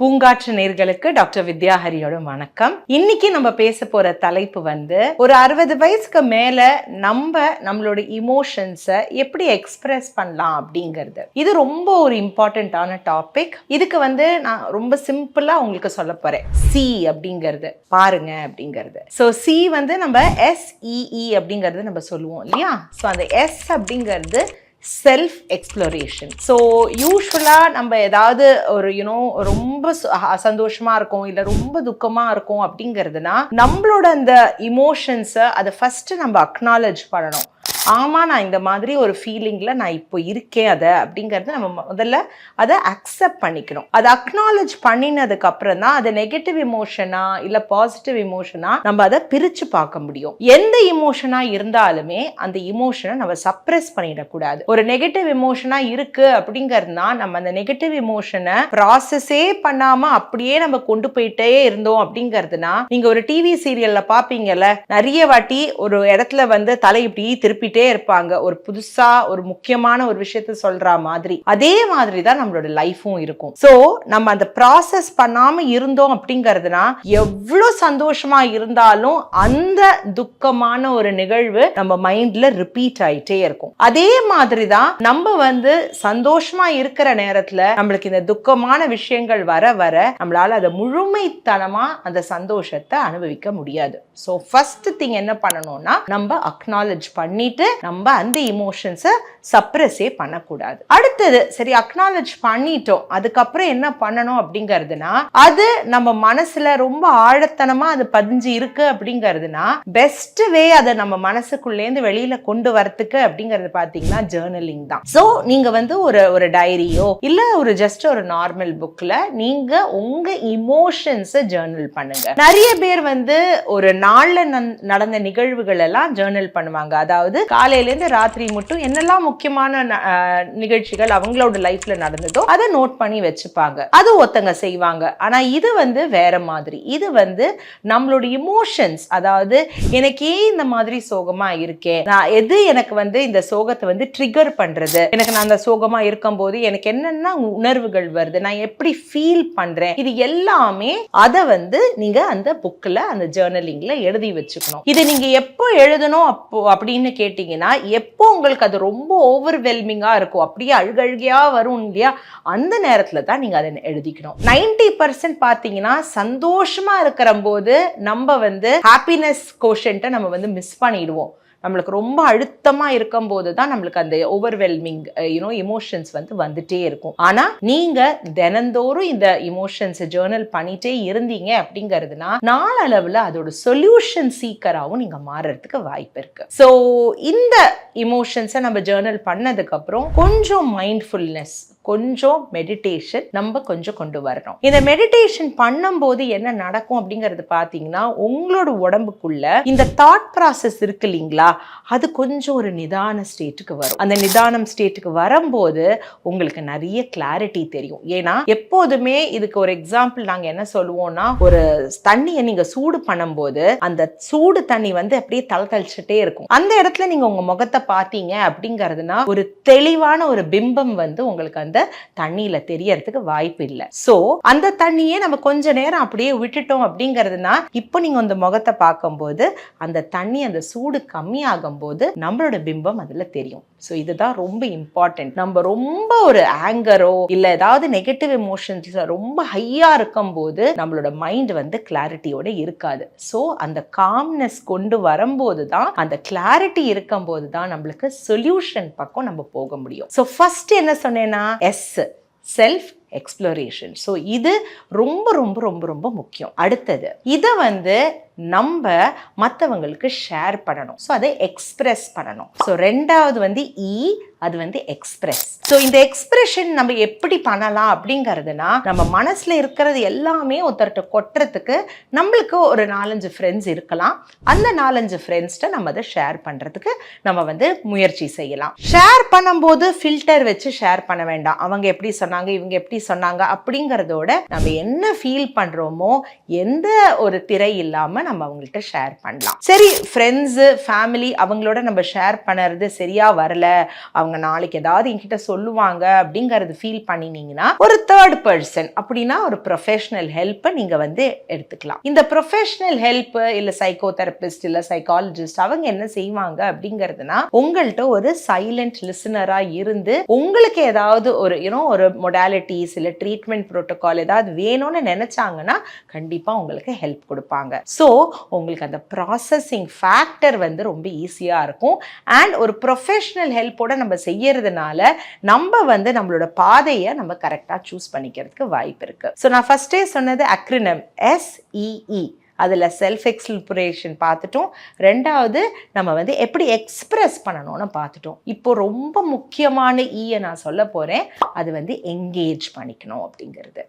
பூங்காற்று நேர்களுக்கு டாக்டர் வித்யா ஹரியோட வணக்கம். இன்னைக்கு நம்ம பேச போற தலைப்பு வந்து ஒரு அறுபது வயசுக்கு மேல நம்ம நம்மளோட இமோஷன்ஸை எப்படி எக்ஸ்பிரஸ் பண்ணலாம் அப்படிங்கிறது. இது ரொம்ப ஒரு இம்பார்ட்டண்ட்டான டாபிக் இதுக்கு வந்து நான் ரொம்ப சிம்பிளா உங்களுக்கு சொல்ல போறேன். சி அப்படிங்கிறது பாருங்க அப்படிங்கிறது. ஸோ சி வந்து நம்ம எஸ்இஇ அப்படிங்கிறது நம்ம சொல்லுவோம் இல்லையா? ஸோ அந்த எஸ் அப்படிங்கிறது செல்ஃப் எக்ஸ்ப்ளோரேஷன் ஸோ யூஸ்வலாக நம்ம ஏதாவது ஒரு யூனோ ரொம்ப சந்தோஷமாக இருக்கும் இல்லை ரொம்ப துக்கமாக இருக்கும் அப்படிங்கிறதுனா நம்மளோட அந்த இமோஷன்ஸை அதை ஃபஸ்ட்டு நம்ம அக்னாலஜ் பண்ணணும். ஆமாம் நான் இந்த மாதிரி ஒரு ஃபீலிங்கில் நான் இப்போ இருக்கேன் அதை அப்படிங்கிறது நம்ம முதல்ல அதை அக்செப்ட் பண்ணிக்கணும். அதை அக்னாலஜ் பண்ணினதுக்கு அப்புறம் தான் அது நெகட்டிவ் இமோஷனா இல்லை பாசிட்டிவ் இமோஷனா நம்ம அதை பிரித்து பார்க்க முடியும். எந்த இமோஷனாக இருந்தாலுமே அந்த இமோஷனை நம்ம சப்ரெஸ் பண்ணிடக்கூடாது. ஒரு நெகட்டிவ் இமோஷனாக இருக்கு அப்படிங்கிறதுனா நம்ம அந்த நெகட்டிவ் இமோஷனை ப்ராசஸே பண்ணாமல் அப்படியே நம்ம கொண்டு போயிட்டே இருந்தோம் அப்படிங்கிறதுனா நீங்கள் ஒரு டிவி சீரியலில் பார்ப்பீங்கல்ல நிறைய வாட்டி ஒரு இடத்துல வந்து தலை இப்படி திருப்பிட்டு இருப்பாங்க. ஒரு புதுசா ஒரு முக்கியமான ஒரு விஷயத்த சொல்ற மாதிரி. அதே மாதிரி தான் நம்மளோட லைஃபும் இருக்கும். சோ நம்ம அந்த ப்ராசஸ் பண்ணாம இருந்தோம் அப்படிங்கிறதுனா எவ்வளவு சந்தோஷமா இருந்தாலும் அந்த துக்கமான ஒரு நிகழ்வு நம்ம மைண்ட்ல ரிப்பீட் ஆயிட்டே இருக்கும். அதே மாதிரி தான் நம்ம வந்து சந்தோஷமா இருக்கிற நேரத்துல நம்மளுக்கு இந்த துக்கமான விஷயங்கள் வர வர நம்மளால அதை முழுமைத்தனமா அந்த சந்தோஷத்தை அனுபவிக்க முடியாது. ஸோ ஃபர்ஸ்ட் திங் என்ன பண்ணணும்னா நம்ம அக்னாலஜ் பண்ணிட்டு நம்ம அந்த இமோஷன்ஸை சப்ரஸே பண்ணக்கூடாது. அடுத்தது சரி அக்னாலஜ் பண்ணிட்டோம். அதுக்கப்புறம் என்ன பண்ணணும் அப்படிங்கிறதுனா அது நம்ம மனசுல ரொம்ப ஆழத்தனமா அது பதிஞ்சு இருக்கு அப்படிங்கிறதுனா பெஸ்ட் வே அதை நம்ம மனசுக்குள்ளேருந்து வெளியில கொண்டு வரத்துக்கு அப்படிங்கிறது பாத்தீங்கன்னா ஜேர்னலிங் தான். ஸோ நீங்க வந்து ஒரு ஒரு டைரியோ இல்ல ஒரு ஜஸ்ட் ஒரு நார்மல் புக்ல நீங்க உங்க இமோஷன்ஸை ஜேர்னல் பண்ணுங்க. நிறைய பேர் வந்து ஒரு நாள்ல நடந்த நிகழ்வுகள் எல்லாம் ஜேர்னல் பண்ணுவாங்க. அதாவது காலையிலேருந்து ராத்திரி மட்டும் என்னெல்லாம் முக்கியமான ந- நிகழ்ச்சிகள் அவங்களோட லைஃப்ல நடந்ததோ அதை நோட் பண்ணி வச்சுப்பாங்க. அது ஒருத்தங்க செய்வாங்க. ஆனா இது வந்து வேற மாதிரி. இது வந்து நம்மளோட இமோஷன்ஸ் அதாவது எனக்கு ஏன் இந்த மாதிரி சோகமா இருக்கேன் நான் எது எனக்கு வந்து இந்த சோகத்தை வந்து ட்ரிகர் பண்றது? எனக்கு நான் அந்த சோகமா இருக்கும்போது எனக்கு என்னென்ன உணர்வுகள் வருது? நான் எப்படி ஃபீல் பண்றேன்? இது எல்லாமே அதை வந்து நீங்க அந்த புக்ல அந்த ஜேர்னலிங்ல எழுதி வச்சுக்கணும். இது நீங்க எப்போ எழுதணும் அப்போ அப்படின்னு கேட்டீங்கன்னா எப்போ உங்களுக்கு அது ரொம்ப ஓவர்வெல்மிங்காக இருக்கும் அப்படியே அழுகழுகையா வரும் இல்லையா? அந்த நேரத்துல தான் நீங்க அதை எழுதிக்கணும். 90% பர்சன்ட் பாத்தீங்கன்னா சந்தோஷமா இருக்கிற போது நம்ம வந்து ஹாப்பினஸ் கோஷன்ட்டை நம்ம வந்து மிஸ் பண்ணிடுவோம். நம்மளுக்கு ரொம்ப அழுத்தமா இருக்கும்போது தான் நம்மளுக்கு அந்த ஓவர்வெல்மிங் யூனோ இமோஷன்ஸ் வந்து வந்துட்டே இருக்கும். ஆனா நீங்க தினந்தோறும் இந்த இமோஷன்ஸ் ஜேர்னல் பண்ணிட்டே இருந்தீங்க அப்படிங்கிறதுனா நாளளவில் அதோட சொல்யூஷன் சீக்கராகவும் நீங்க மாறுறதுக்கு வாய்ப்பு இருக்கு. ஸோ இந்த இமோஷன்ஸை நம்ம ஜேர்னல் பண்ணதுக்கு அப்புறம் கொஞ்சம் மைண்ட்ஃபுல்னஸ் கொஞ்சம் மெடிடேஷன் நம்ம கொஞ்சம் கொண்டு வரணும். இந்த மெடிடேஷன் பண்ணும்போது என்ன நடக்கும் அப்படிங்கிறது பார்த்தீங்கன்னா உங்களோட உடம்புக்குள்ள இந்த தாட் ப்ராசஸ் இருக்கு இல்லைங்களா? அது கொஞ்சம் ஒரு நிதான ஸ்டேட்டுக்கு வரும். அந்த நிதானம் ஸ்டேட்டுக்கு வரும்போது உங்களுக்கு நிறைய கிளாரிட்டி தெரியும். ஏன்னா எப்போதுமே இதுக்கு ஒரு எக்ஸாம்பிள் நாங்க என்ன சொல்லுவோம்னா ஒரு தண்ணியை நீங்க சூடு பண்ணும்போது அந்த சூடு தண்ணி வந்து அப்படியே தலை தளதளிச்சுட்டே இருக்கும். அந்த இடத்துல நீங்க உங்க முகத்தை பார்த்தீங்க அப்படிங்கிறதுனா ஒரு தெளிவான ஒரு பிம்பம் வந்து உங்களுக்கு அந்த தண்ணியில தெரியறதுக்கு வாய்ப்பு இல்லை. சோ அந்த தண்ணியே நம்ம கொஞ்ச நேரம் அப்படியே விட்டுட்டோம் அப்படிங்கிறதுனா இப்போ நீங்க அந்த முகத்தை பார்க்கும்போது அந்த தண்ணி அந்த சூடு கம்மி போது நம்மளோட பிம்பம் அதில் தெரியும். ஸோ இதுதான் ரொம்ப இம்பார்ட்டன்ட் நம்ம ரொம்ப ஒரு ஆங்கரோ இல்லை ஏதாவது நெகட்டிவ் எமோஷன்ஸ் ரொம்ப ஹையாக இருக்கும் போது நம்மளோட மைண்ட் வந்து கிளாரிட்டியோட இருக்காது. ஸோ அந்த காம்னஸ் கொண்டு வரும்போது தான் அந்த கிளாரிட்டி இருக்கும் போது தான் நம்மளுக்கு சொல்யூஷன் பக்கம் நம்ம போக முடியும். ஸோ ஃபர்ஸ்ட் என்ன சொன்னேன்னா எஸ் செல்ஃப் எக்ஸ்ப்ளோரேஷன் ஸோ இது ரொம்ப ரொம்ப ரொம்ப ரொம்ப முக்கியம். அடுத்தது இதை வந்து நம்ம மற்றவங்களுக்கு ஷேர் பண்ணணும். ஸோ அதை எக்ஸ்பிரஸ் பண்ணணும். ஸோ ரெண்டாவது வந்து இ அது வந்து எக்ஸ்பிரஸ் ஸோ இந்த எக்ஸ்பிரஷன் நம்ம எப்படி பண்ணலாம் அப்படிங்கிறதுனா நம்ம மனசில் இருக்கிறது எல்லாமே ஒருத்தர்கிட்ட கொட்டுறதுக்கு நம்மளுக்கு ஒரு நாலஞ்சு ஃப்ரெண்ட்ஸ் இருக்கலாம். அந்த நாலஞ்சு ஃப்ரெண்ட்ஸ்கிட்ட நம்ம அதை ஷேர் பண்ணுறதுக்கு நம்ம வந்து முயற்சி செய்யலாம். ஷேர் பண்ணும்போது ஃபில்டர் வச்சு ஷேர் பண்ண வேண்டாம். அவங்க எப்படி சொன்னாங்க இவங்க எப்படி சொன்னாங்க அப்படிங்கிறதோட நம்ம என்ன ஃபீல் பண்ணுறோமோ எந்த ஒரு திரை இல்லாமல் நம்ம அவங்கள்ட்ட ஷேர் பண்ணலாம். சரி ஃப்ரெண்ட்ஸு ஃபேமிலி அவங்களோட நம்ம ஷேர் பண்ணுறது சரியா வரல அவங்க நாளைக்கு ஏதாவது என்கிட்ட சொல்லுவாங்க அப்படிங்கறது ஃபீல் பண்ணினீங்கன்னா ஒரு தேர்ட் பர்சன் அப்படின்னா ஒரு ப்ரொஃபஷனல் ஹெல்ப்பை நீங்கள் வந்து எடுத்துக்கலாம். இந்த ப்ரொஃபஷனல் ஹெல்ப்பு இல்லை சைக்கோ தெரபிஸ்ட் இல்லை சைக்காலஜிஸ்ட் அவங்க என்ன செய்வாங்க அப்படிங்கிறதுனா உங்கள்கிட்ட ஒரு சைலண்ட் லிசனராக இருந்து உங்களுக்கு ஏதாவது ஒரு யூனோ ஒரு மொடாலிட்டிஸ் இல்லை ட்ரீட்மெண்ட் ப்ரோட்டோகால் ஏதாவது வேணும்னு நினைச்சாங்கன்னா கண்டிப்பாக உங்களுக்கு ஹெல்ப் கொடுப்பாங்க. ஸோ உங்களுக்கு அந்த ப்ராசஸிங் ஃபேக்டர் வந்து ரொம்ப ஈஸியாக இருக்கும். அண்ட் ஒரு ப்ரொஃபஷனல் ஹெல்ப்போட நம்ம செய்யறதுனால நம்ம வந்து நம்மளோட பாதையை நம்ம கரெக்டாக சூஸ் பண்ணிக்கிறதுக்கு வாய்ப்பு இருக்கு. ஸோ நான் ஃபர்ஸ்டே சொன்னது அக்ரினம் எஸ்இஇ அதில் செல்ஃப் எக்ஸ்பிரேஷன் பார்த்துட்டோம். ரெண்டாவது நம்ம வந்து எப்படி எக்ஸ்ப்ரெஸ் பண்ணணும்னு பார்த்துட்டோம். இப்போ ரொம்ப முக்கியமான e ஈயை நான் சொல்ல போகிறேன் அது வந்து எங்கேஜ் பண்ணிக்கணும் அப்படிங்கிறது.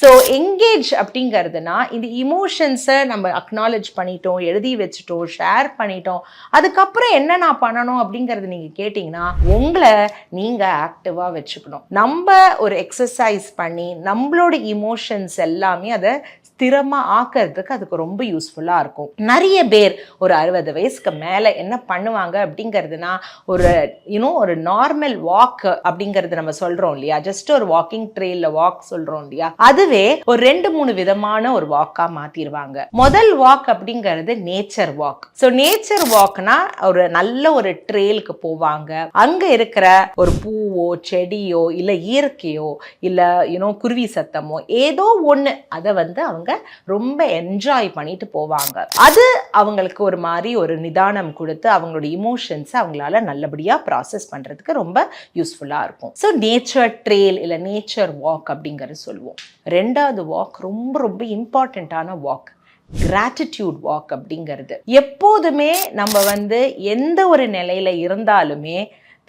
ஸோ எங்கேஜ் அப்படிங்கிறதுனா இந்த இமோஷன்ஸை நம்ம அக்னாலேஜ் பண்ணிட்டோம் எழுதி வச்சுட்டோம் ஷேர் பண்ணிட்டோம். அதுக்கப்புறம் என்ன நான் பண்ணணும் அப்படிங்கிறது நீங்கள் கேட்டிங்கன்னா உங்களை நீங்கள் ஆக்டிவாக வச்சுக்கணும். நம்ம ஒரு எக்ஸசைஸ் பண்ணி நம்மளோட இமோஷன்ஸ் எல்லாமே அதை ஸ்திரமாக ஆக்கிறதுக்கு அதுக்கு ரொம்ப யூஸ்ஃபுல்லாக இருக்கும். நிறைய பேர் ஒரு அறுபது வயசுக்கு மேலே என்ன பண்ணுவாங்க அப்படிங்கிறதுனா ஒரு யூனோ ஒரு நார்மல் வாக் அப்படிங்கிறது நம்ம சொல்கிறோம் இல்லையா? ஜஸ்ட் ஒரு வாக்கிங் ட்ரெயிலில் வாக் சொல்கிறோம் இல்லையா? அதுவே ஒரு ரெண்டு மூணு விதமான ஒரு வாக்காக மாற்றிடுவாங்க முதல் வாக் அப்படிங்கிறது நேச்சர் வாக் ஸோ நேச்சர் வாக்னா ஒரு நல்ல ஒரு ட்ரெயிலுக்கு போவாங்க. அங்கே இருக்கிற ஒரு பூவோ செடியோ இல்லை இயற்கையோ இல்லை யூனோ குருவி சத்தமோ ஏதோ ஒன்று அதை வந்து அவங்க ரொம்ப என்ஜாய் பண்ணிட்டு போவாங்க. அது அவங்களுக்கு ஒரு மாதிரி ஒரு நிதானம் கொடுத்து அவங்களோட இமோஷன்ஸை அவங்களால நல்லபடியாக ப்ராசஸ் பண்ணுறதுக்கு ரொம்ப யூஸ்ஃபுல்லாக இருக்கும். ஸோ நேச்சர் ட்ரெயில் இல்லை நேச்சர் வாக் அப்படிங்கிறது சொல்லுவோம். ரெண்டாவது வாக் ரொம்ப ரொம்ப இம்பார்ட்டண்ட்டான வாக் கிராட்டிடியூட் வாக் அப்படிங்கிறது. எப்போதுமே நம்ம வந்து எந்த ஒரு நிலையில இருந்தாலுமே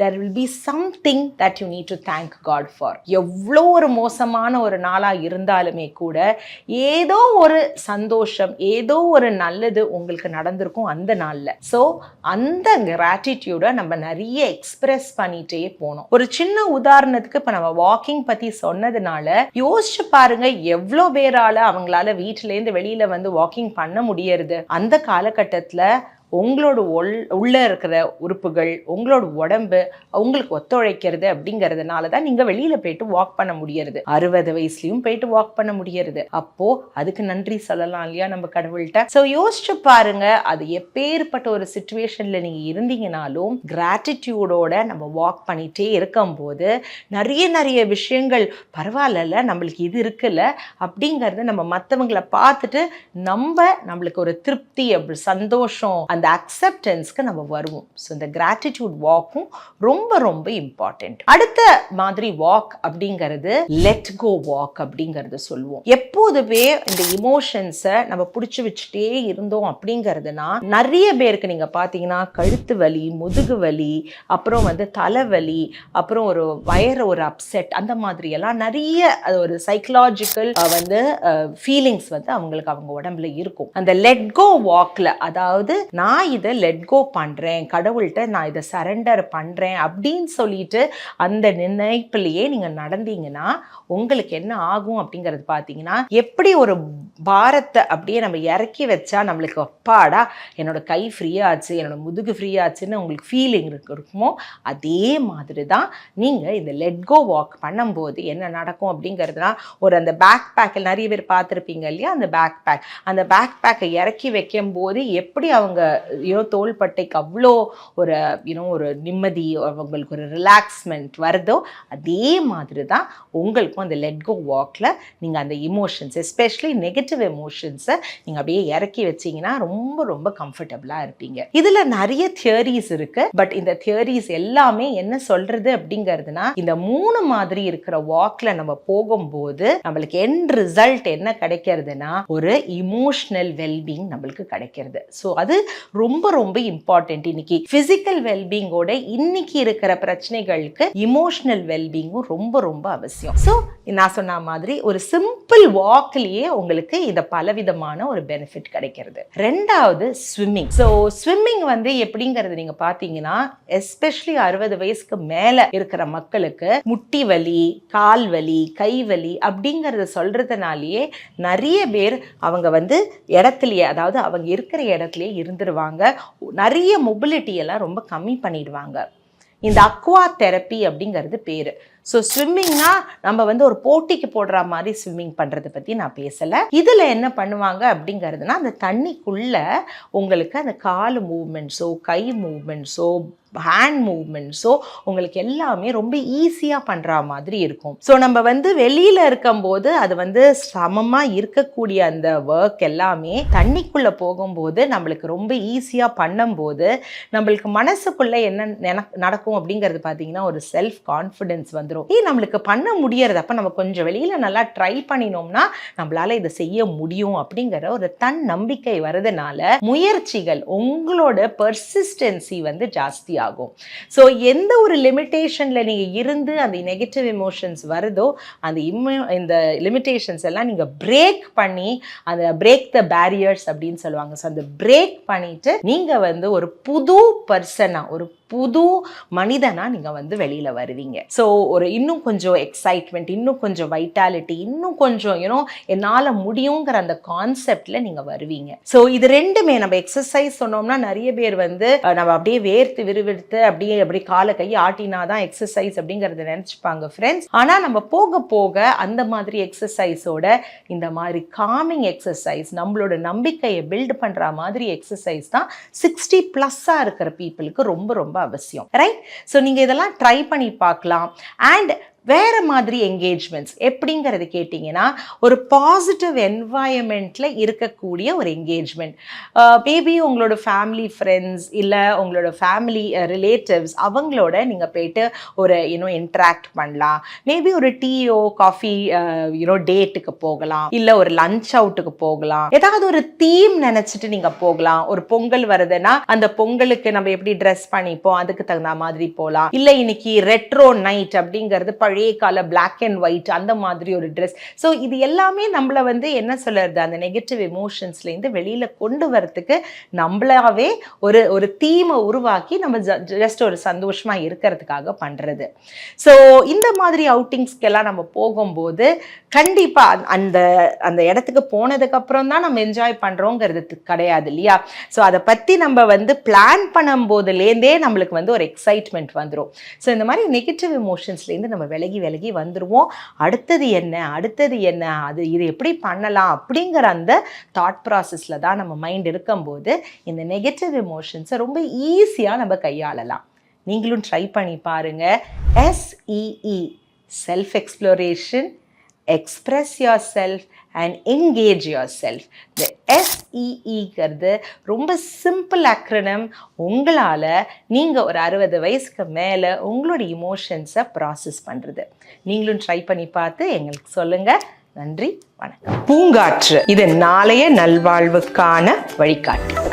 there will be something that you need to thank God for எவ்வளோ ஒரு மோசமான ஒரு நாளாக இருந்தாலுமே கூட ஏதோ ஒரு சந்தோஷம் ஏதோ ஒரு நல்லது உங்களுக்கு நடந்திருக்கும் அந்த நாளில். ஸோ அந்த கிராட்டிடியூடை நம்ம நிறைய எக்ஸ்பிரஸ் பண்ணிட்டே போனோம். ஒரு சின்ன உதாரணத்துக்கு இப்போ நம்ம வாக்கிங் பற்றி சொன்னதுனால யோசிச்சு பாருங்க எவ்வளோ பேரால் அவங்களால வீட்டிலேருந்து வெளியில் வந்து வாக்கிங் பண்ண முடியறது. அந்த காலகட்டத்தில் உங்களோட உள் உள்ளே இருக்கிற உறுப்புகள் உங்களோட உடம்பு உங்களுக்கு ஒத்துழைக்கிறது அப்படிங்கிறதுனால தான் நீங்கள் வெளியில் போயிட்டு வாக் பண்ண முடியறது. அறுபது வயசுலையும் போயிட்டு வாக் பண்ண முடியறது. அப்போது அதுக்கு நன்றி சொல்லலாம் இல்லையா நம்ம கடவுள்கிட்ட? ஸோ யோசிச்சு பாருங்க. அது எப்பேற்பட்ட ஒரு சுச்சுவேஷனில் நீங்கள் இருந்தீங்கனாலும் கிராட்டிடியூடோட நம்ம வாக் பண்ணிகிட்டே இருக்கும்போது நிறைய நிறைய விஷயங்கள் பரவாயில்லல நம்மளுக்கு இது இருக்குல்ல அப்படிங்கிறத நம்ம மற்றவங்களை பார்த்துட்டு நம்ம நம்மளுக்கு ஒரு திருப்தி அப்படி சந்தோஷம் அந்த அக்செப்டன்ஸ்க்கு நம்ம வருவோம். ஸோ இந்த கிராட்டிடியூட் வாக்கும் ரொம்ப ரொம்ப இம்பார்ட்டண்ட் அடுத்த மாதிரி வாக் அப்படிங்கிறது லெட் கோ வாக் அப்படிங்கிறது சொல்லுவோம் எப்போதுமே இந்த இமோஷன்ஸை நம்ம பிடிச்சி வச்சுட்டே இருந்தோம் அப்படிங்கிறதுனா நிறைய பேருக்கு நீங்க பார்த்தீங்கன்னா கழுத்து வலி முதுகு வலி அப்புறம் வந்து தலைவலி அப்புறம் ஒரு வயற ஒரு அப்செட் அந்த மாதிரி எல்லாம் நிறைய அது ஒரு சைக்கலாஜிக்கல் வந்து ஃபீலிங்ஸ் வந்து அவங்களுக்கு அவங்க உடம்புல இருக்கும். அந்த லெட் கோ வாக்ல அதாவது நான் நான் இதை லெட் கோ கடவுள்கிட்ட நான் இதை சரண்டர் பண்ணுறேன் அப்படின்னு சொல்லிட்டு அந்த நினைப்பிலேயே நீங்கள் நடந்தீங்கன்னா உங்களுக்கு என்ன ஆகும் அப்படிங்கிறது பார்த்தீங்கன்னா எப்படி ஒரு பாரத்தை அப்படியே நம்ம இறக்கி வச்சா நம்மளுக்கு அப்பாடா என்னோட கை ஃப்ரீயாச்சு என்னோட முதுகு ஃப்ரீயாச்சுன்னு உங்களுக்கு ஃபீலிங் இருக்குமோ அதே மாதிரி தான் நீங்கள் இந்த லெட் கோ வாக் பண்ணும்போது என்ன நடக்கும் அப்படிங்கிறதுனா ஒரு அந்த பேக் பேக்கில் நிறைய பேர் பார்த்துருப்பீங்க இல்லையா அந்த பேக் பேக் அந்த பேக் பேக்கை இறக்கி வைக்கும் போது எப்படி அவங்க யூனோ தோள்பட்டைக்கு அவ்வளோ ஒரு யூனோ ஒரு நிம்மதி அவங்களுக்கு ஒரு ரிலாக்ஸ்மெண்ட் வருதோ அதே மாதிரி தான் உங்களுக்கும் அந்த லெட் கோ வாக்கில் நீங்கள் அந்த இமோஷன்ஸ் எஸ்பெஷலி நெகட்டிவ் எமோஷன்ஸை நீங்கள் அப்படியே இறக்கி வச்சீங்கன்னா ரொம்ப ரொம்ப கம்ஃபர்டபுளாக இருப்பீங்க. இதில் நிறைய தியரிஸ் இருக்கு. பட் இந்த தியரிஸ் எல்லாமே என்ன சொல்றது அப்படிங்கிறதுனா இந்த மூணு மாதிரி இருக்கிற வாக்ல நம்ம போகும்போது நம்மளுக்கு எண்ட் ரிசல்ட் என்ன கிடைக்கிறதுனா ஒரு இமோஷனல் வெல்பீங் நம்மளுக்கு கிடைக்கிறது. ஸோ அது ரொம்ப ரொம்ப இம்பார்ட்டன்ட் இன்னைக்கு. பிசிக்கல் வெல்பீங்கோட இன்னைக்கு இருக்கிற பிரச்சனைகளுக்கு இமோஷனல் வெல்பீங்கும் ரொம்ப ரொம்ப அவசியம். ஸோ நான் சொன்ன மாதிரி ஒரு சிம்பிள் வாக்லேயே உங்களுக்கு இந்த பலவிதமான ஒரு பெனிஃபிட் கிடைக்கிறது. ரெண்டாவது ஸ்விம்மிங் ஸோ ஸ்விம்மிங் வந்து எப்படிங்கிறது நீங்க பார்த்தீங்கன்னா எஸ்பெஷலி அறுபது வயசுக்கு மேல இருக்கிற மக்களுக்கு முட்டி வலி கால் வலி கை வலி அப்படிங்கறத சொல்றதுனாலயே நிறைய பேர் அவங்க வந்து இடத்துலயே அதாவது அவங்க இருக்கிற இடத்துலயே இருந்துருவாங்க. நிறைய மொபிலிட்டி எல்லாம் ரொம்ப கம்மி பண்ணிடுவாங்க. இந்த அக்வா தெரப்பி அப்படிங்கிறது பேர். ஸோ ஸ்விம்மிங்னா நம்ம வந்து ஒரு போட்டிக்கு போடுற மாதிரி ஸ்விம்மிங் பண்ணுறத பற்றி நான் பேசலை. இதில் என்ன பண்ணுவாங்க அப்படிங்கிறதுனா அந்த தண்ணிக்குள்ளே உங்களுக்கு அந்த கால் மூவ்மெண்ட்ஸோ கை மூவ்மெண்ட்ஸோ ஹேண்ட் மூவ்மெண்ட்ஸோ உங்களுக்கு எல்லாமே ரொம்ப ஈஸியாக பண்ணுற மாதிரி இருக்கும். ஸோ நம்ம வந்து வெளியில் இருக்கும்போது அது வந்து சமமாக இருக்கக்கூடிய அந்த ஒர்க் எல்லாமே தண்ணிக்குள்ளே போகும்போது நம்மளுக்கு ரொம்ப ஈஸியாக பண்ணும்போது நம்மளுக்கு மனசுக்குள்ளே என்ன நடக்கும் அப்படிங்கிறது பார்த்தீங்கன்னா ஒரு செல்ஃப் கான்ஃபிடென்ஸ் வந்து வந்துடும் ஏய் நம்மளுக்கு பண்ண முடியறதப்ப நம்ம கொஞ்சம் வெளியில் நல்லா ட்ரை பண்ணினோம்னா நம்மளால இதை செய்ய முடியும் அப்படிங்கிற ஒரு தன் நம்பிக்கை வரதுனால முயற்சிகள் உங்களோட பர்சிஸ்டன்சி வந்து ஜாஸ்தி ஆகும். ஸோ எந்த ஒரு லிமிட்டேஷனில் நீங்கள் இருந்து அந்த நெகட்டிவ் எமோஷன்ஸ் வருதோ அந்த இம்யூ இந்த லிமிட்டேஷன்ஸ் எல்லாம் நீங்கள் பிரேக் பண்ணி அந்த பிரேக் த பேரியர்ஸ் அப்படின்னு சொல்லுவாங்க. ஸோ அந்த பிரேக் பண்ணிட்டு நீங்கள் வந்து ஒரு புது பர்சனாக ஒரு புது மனிதனா நீங்கள் வந்து வெளியில் வருவீங்க. ஸோ ஒரு இன்னும் கொஞ்சம் எக்ஸைட்மெண்ட் இன்னும் கொஞ்சம் வைட்டாலிட்டி இன்னும் கொஞ்சம் யூனோ என்னால் முடியுங்கிற அந்த கான்செப்டில் நீங்கள் வருவீங்க. ஸோ இது ரெண்டுமே நம்ம எக்ஸசைஸ் சொன்னோம்னா நிறைய பேர் வந்து நம்ம அப்படியே வேர்த்து விறுவிறுத்து அப்படியே அப்படியே காலை கை ஆட்டினா தான் எக்ஸசைஸ் அப்படிங்கிறத நினச்சிப்பாங்க ஃப்ரெண்ட்ஸ் ஆனால் நம்ம போக போக அந்த மாதிரி எக்ஸசைஸோட இந்த மாதிரி காமிங் எக்ஸசைஸ் நம்மளோட நம்பிக்கையை பில்ட் பண்ணுற மாதிரி எக்ஸசைஸ் தான் சிக்ஸ்டி ப்ளஸ்ஸாக இருக்கிற பீப்புளுக்கு ரொம்ப ரொம்ப அவசியம். ரைட் ஸோ நீங்கள் இதெல்லாம் ட்ரை பண்ணி பார்க்கலாம். அண்ட் வேற மாதிரி என்கேஜ்மெண்ட்ஸ் எப்படிங்கிறது கேட்டிங்கன்னா ஒரு பாசிட்டிவ் என்வாயன்மெண்ட்டில் இருக்கக்கூடிய ஒரு என்கேஜ்மெண்ட் மேபி உங்களோட ஃபேமிலி ஃப்ரெண்ட்ஸ் இல்லை உங்களோட ஃபேமிலி ரிலேட்டிவ்ஸ் அவங்களோட நீங்கள் போயிட்டு ஒரு யூனோ இன்ட்ராக்ட் பண்ணலாம். மேபி ஒரு டீயோ காஃபி யூனோ டேட்டுக்கு போகலாம். இல்லை ஒரு லஞ்ச் அவுட்டுக்கு போகலாம். ஏதாவது ஒரு தீம் நினச்சிட்டு நீங்கள் போகலாம். ஒரு பொங்கல் வருதுன்னா அந்த பொங்கலுக்கு நம்ம எப்படி ட்ரெஸ் பண்ணிப்போம்? அதுக்கு தகுந்த மாதிரி போகலாம் இல்லை இன்னைக்கு ரெட்ரோ நைட் அப்படிங்கிறது பழைய கால பிளாக் அண்ட் ஒயிட் அந்த மாதிரி ஒரு ட்ரெஸ் ஸோ இது எல்லாமே நம்மளை வந்து என்ன சொல்றது? அந்த நெகட்டிவ் எமோஷன்ஸ்லேருந்து வெளியில் கொண்டு வரத்துக்கு நம்மளாவே ஒரு ஒரு தீமை உருவாக்கி நம்ம ஜஸ்ட் ஒரு சந்தோஷமா இருக்கிறதுக்காக பண்றது. ஸோ இந்த மாதிரி அவுட்டிங்ஸ்க்கெல்லாம் நம்ம போகும்போது கண்டிப்பா அந்த அந்த இடத்துக்கு போனதுக்கு அப்புறம் தான் நம்ம என்ஜாய் பண்றோங்கிறது கிடையாது இல்லையா? ஸோ அதை பத்தி நம்ம வந்து பிளான் பண்ணும் போதுலேருந்தே நம்மளுக்கு வந்து ஒரு எக்ஸைட்மெண்ட் வந்துடும் ஸோ இந்த மாதிரி நெகட்டிவ் எமோஷன்ஸ்லேருந்து நம்ம விலகி விலகி வந்துடுவோம் அடுத்தது என்ன? அடுத்தது என்ன? அது இது எப்படி பண்ணலாம்? அப்படிங்கிற அந்த தாட் ப்ராசஸில் தான் நம்ம மைண்ட் இருக்கும்போது இந்த நெகட்டிவ் எமோஷன்ஸை ரொம்ப ஈஸியாக நம்ம கையாளலாம். நீங்களும் ட்ரை பண்ணி பாருங்க. SEE self exploration express yourself and engage yourself இந்த எஸ்இஇங்கிறது ரொம்ப சிம்பிள் அக்ரனம் உங்களால் நீங்கள் ஒரு அறுபது வயசுக்கு மேலே உங்களோட இமோஷன்ஸை ப்ராசஸ் பண்ணுறது நீங்களும் ட்ரை பண்ணி பார்த்து எங்களுக்கு சொல்லுங்கள் நன்றி வணக்கம். பூங்காற்று இது நாளைய நல்வாழ்வுக்கான வழிகாட்டு.